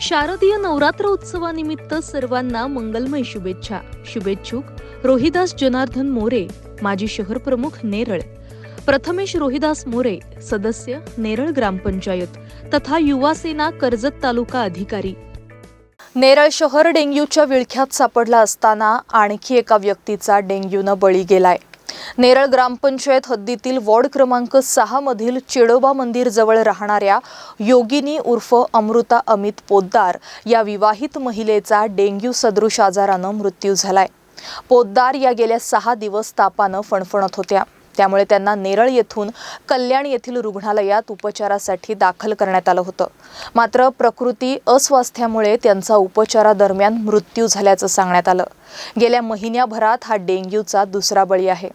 शारदीय नवरात्र उत्सवानिमित्त सर्वांना मंगलमय शुभेच्छा. शुभेच्छुक रोहिदास जनार्दन मोरे माजी शहर प्रमुख नेरळ. प्रथमेश रोहिदास मोरे सदस्य नेरळ ग्रामपंचायत तथा युवा सेना कर्जत तालुका अधिकारी. नेरळ शहर डेंग्यूच्या विळख्यात सापडला असताना आणखी एका व्यक्तीचा डेंग्यूनं बळी गेलाय. नेरळ ग्रामपंचायत हद्दीतील वॉर्ड क्रमांक सहामधील चेडोबा मंदिर जवळ राहणाऱ्या योगिनी उर्फ अमृता अमित पोद्दार या विवाहित महिलेचा डेंग्यू सदृश आजारानं मृत्यू झालाय. पोद्दार या गेल्या सहा दिवस तापानं फणफणत होत्या. त्यामुळे त्यांना नेरळ येथून कल्याण येथील रुग्णालयात उपचारासाठी दाखल करण्यात आलं होतं. मात्र प्रकृती अस्वास्थ्यामुळे त्यांचा उपचारादरम्यान मृत्यू झाल्याचं सांगण्यात आलं. गेल्या महिन्याभरात हा डेंग्यूचा दुसरा बळी आहे.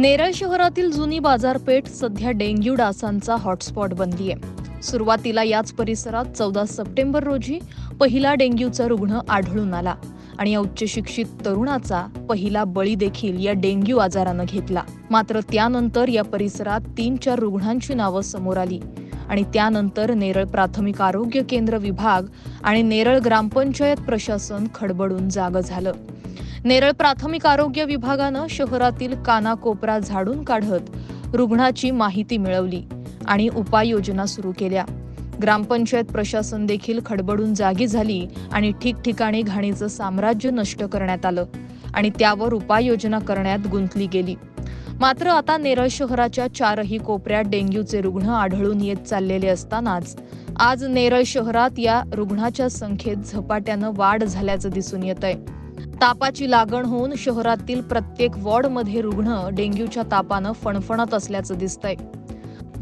नेरळ शहरातील जुनी बाजारपेठ सध्या डेंग्यू डासांचा हॉटस्पॉट बनली आहे सुरुवातीला याच परिसरात चौदा सप्टेंबर रोजी पहिला डेंग्यूचा रुग्ण आढळून आला आणि या उच्च शिक्षित तरुणाचा पहिला बळी देखील या डेंग्यू आजारानं घेतला. मात्र त्यानंतर या परिसरात तीन चार रुग्णांची नावं समोर आली. आणि त्यानंतर नेरळ प्राथमिक आरोग्य केंद्र विभाग आणि नेरळ ग्रामपंचायत प्रशासन खडबडून जागं झालं. नेरळ प्राथमिक आरोग्य विभागानं शहरातील कानाकोपरा झाडून काढत रुग्णाची माहिती मिळवली आणि उपाययोजना सुरू केल्या. ग्रामपंचायत प्रशासन देखील खडबडून जागी झाली आणि ठिकठिकाणी घाणीचं साम्राज्य नष्ट करण्यात आलं आणि त्यावर उपाययोजना करण्यात गुंतली गेली. मात्र आता नेरळ शहराच्या चारही कोपऱ्यात डेंग्यूचे रुग्ण आढळून येत चाललेले असतानाच आज नेरळ शहरात या रुग्णाच्या संख्येत झपाट्यानं वाढ झाल्याचं दिसून येत आहे तापाची लागण होऊन शहरातील प्रत्येक वॉर्डमध्ये रुग्ण डेंग्यूच्या तापानं फणफणत असल्याचं दिसतंय.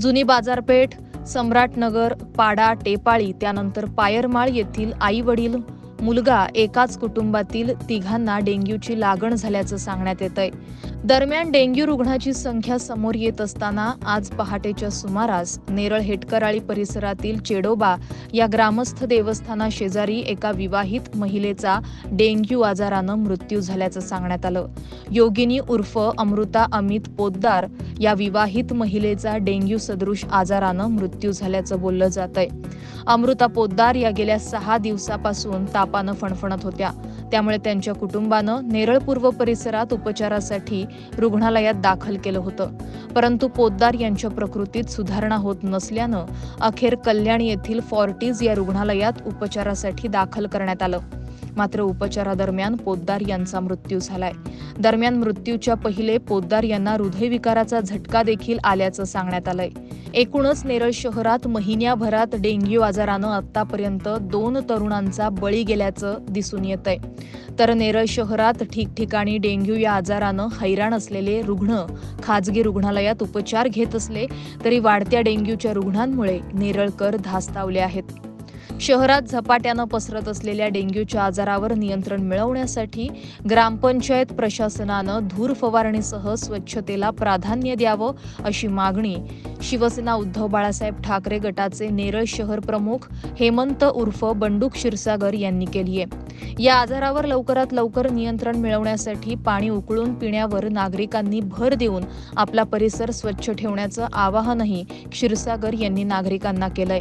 जुनी बाजारपेठ सम्राटनगर पाडा टेपाळी त्यानंतर पायरमाळ येथील आई वडील मुलगा एकाच कुटुंबातील तिघांना डेंग्यूची लागण झाल्याचं सांगण्यात येत आहे दरम्यान डेंग्यू रुग्णाची संख्या समोर येत असताना आज पहाटेच्या सुमारास नेरळ हेटकराळी परिसरातील चेडोबा या ग्रामस्थ देवस्थाना शेजारी एका विवाहित महिलेचा डेंग्यू आजारानं मृत्यू झाल्याचं सांगण्यात आलं. योगिनी उर्फ अमृता अमित पोद्दार या विवाहित महिलेचा डेंग्यू सदृश आजारानं मृत्यू झाल्याचं बोललं जात आहे अमृता पोद्दार या गेल्या सहा दिवसापासून तापानं फणफणत होत्या. त्यामुळे त्यांच्या कुटुंबानं नेरळ पूर्व परिसरात उपचारासाठी रुग्णालयात दाखल केलं होतं. परंतु पोद्दार यांच्या प्रकृतीत सुधारणा होत नसल्यानं अखेर कल्याण येथील फॉर्टीज या रुग्णालयात उपचारासाठी दाखल करण्यात आलं. मात्र उपचारादरम्यान पोद्दार यांचा मृत्यू झालाय. दरम्यान मृत्यूच्या पहिले पोद्दार यांना हृदयविकाराचा झटका देखील आल्याचं सांगण्यात आलंय. एकूणच नेरळ शहरात महिन्याभरात डेंग्यू आजारानं आतापर्यंत दोन तरुणांचा बळी गेल्याचं दिसून येत आहे तर नेरळ शहरात ठिकठिकाणी डेंग्यू या आजारानं हैराण असलेले रुग्ण खाजगी रुग्णालयात उपचार घेत असले तरी वाढत्या डेंग्यूच्या रुग्णांमुळे नेरळकर धास्तावले आहेत. शहरात झपाट्यानं पसरत असलेल्या डेंग्यूच्या आजारावर नियंत्रण मिळवण्यासाठी ग्रामपंचायत प्रशासनानं धूर फवारणीसह स्वच्छतेला प्राधान्य द्यावं अशी मागणी शिवसेना उद्धव बाळासाहेब ठाकरे गटाचे नेरळ शहर प्रमुख हेमंत उर्फ बंडूक क्षीरसागर यांनी केली आहे. या आजारावर लवकरात लवकर नियंत्रण मिळवण्यासाठी पाणी उकळून पिण्यावर नागरिकांनी भर देऊन आपला परिसर स्वच्छ ठेवण्याचं आवाहनही क्षीरसागर यांनी नागरिकांना केलंय.